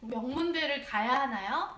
명문대를 가야 하나요?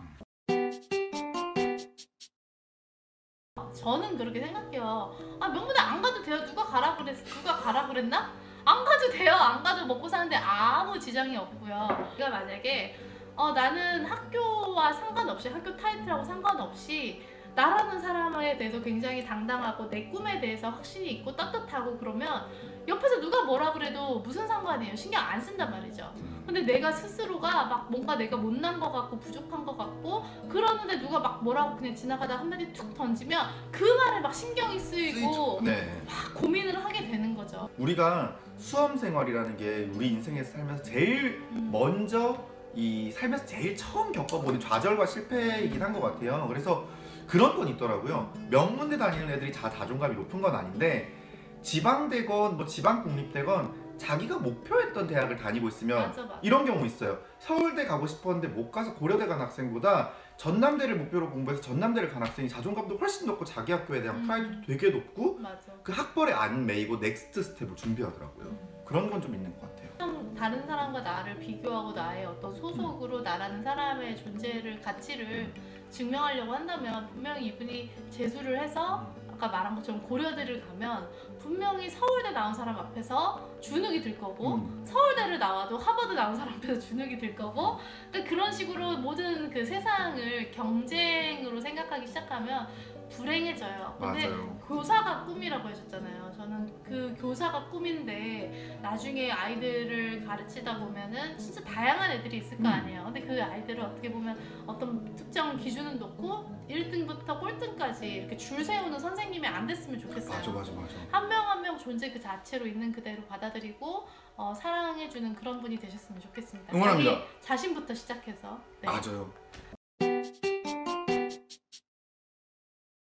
저는 그렇게 생각해요. 아 명문대 안 가도 돼요. 누가 가라 그랬 누가 가라 그랬나? 안 가도 돼요. 안 가도 먹고 사는데 아무 지장이 없고요. 그러니까 만약에 어, 나는 학교와 상관없이 학교 타이틀하고 상관없이 나라는 사람에 대해서 굉장히 당당하고 내 꿈에 대해서 확신이 있고 떳떳하고 그러면 옆에서 누가 뭐라 그래도 무슨 상관이에요. 신경 안 쓴단 말이죠. 근데 내가 스스로가 막 뭔가 내가 못난 것 같고 부족한 것 같고 그러는데 누가 막 뭐라고 그냥 지나가다 한마디 툭 던지면 그 말에 막 신경이 쓰이고 네. 막 고민을 하게 되는 거죠. 우리가 수험 생활이라는 게 우리 인생에서 살면서 제일 음. 먼저 이 살면서 제일 처음 겪어보는 좌절과 실패이긴 한 것 같아요. 그래서 그런 건 있더라고요. 명문대 다니는 애들이 다 자존감이 높은 건 아닌데 지방대건 뭐 지방국립대건 자기가 목표했던 대학을 다니고 있으면 맞아 맞아. 이런 경우 있어요. 서울대 가고 싶었는데 못 가서 고려대 간 학생보다 전남대를 목표로 공부해서 전남대를 간 학생이 자존감도 훨씬 높고 자기 학교에 대한 음. 프라이드도 되게 높고 맞아. 그 학벌에 안 매이고 넥스트 스텝을 준비하더라고요. 그런 건 좀 있는 것 같아요. 좀 다른 사람과 나를 비교하고 나의 어떤 소속으로 나라는 사람의 존재를 가치를 증명하려고 한다면 분명히 이분이 재수를 해서 아까 말한 것처럼 고려대를 가면 분명히 서울대 나온 사람 앞에서 주눅이 들 거고 음. 서울대를 나와도 하버드 나온 사람 앞에서 주눅이 들 거고 근데 그런 식으로 모든 그 세상을 경쟁으로 생각 하기 시작하면 불행해져요. 근데 맞아요. 교사가 꿈이라고 해줬잖아요. 저는 그 교사가 꿈인데 나중에 아이들을 가르치다 보면은 진짜 다양한 애들이 있을 거 음. 아니에요. 근데 그 아이들을 어떻게 보면 어떤 특정 기준은 놓고 1등부터 꼴등까지 이렇게 줄 세우는 선생님이 안 됐으면 좋겠어요. 맞아 맞아 맞아. 한 명 한 명 존재 그 자체로 있는 그대로 받아들이고 어, 사랑해주는 그런 분이 되셨으면 좋겠습니다. 응원합니다. 자기 자신부터 시작해서. 네. 맞아요.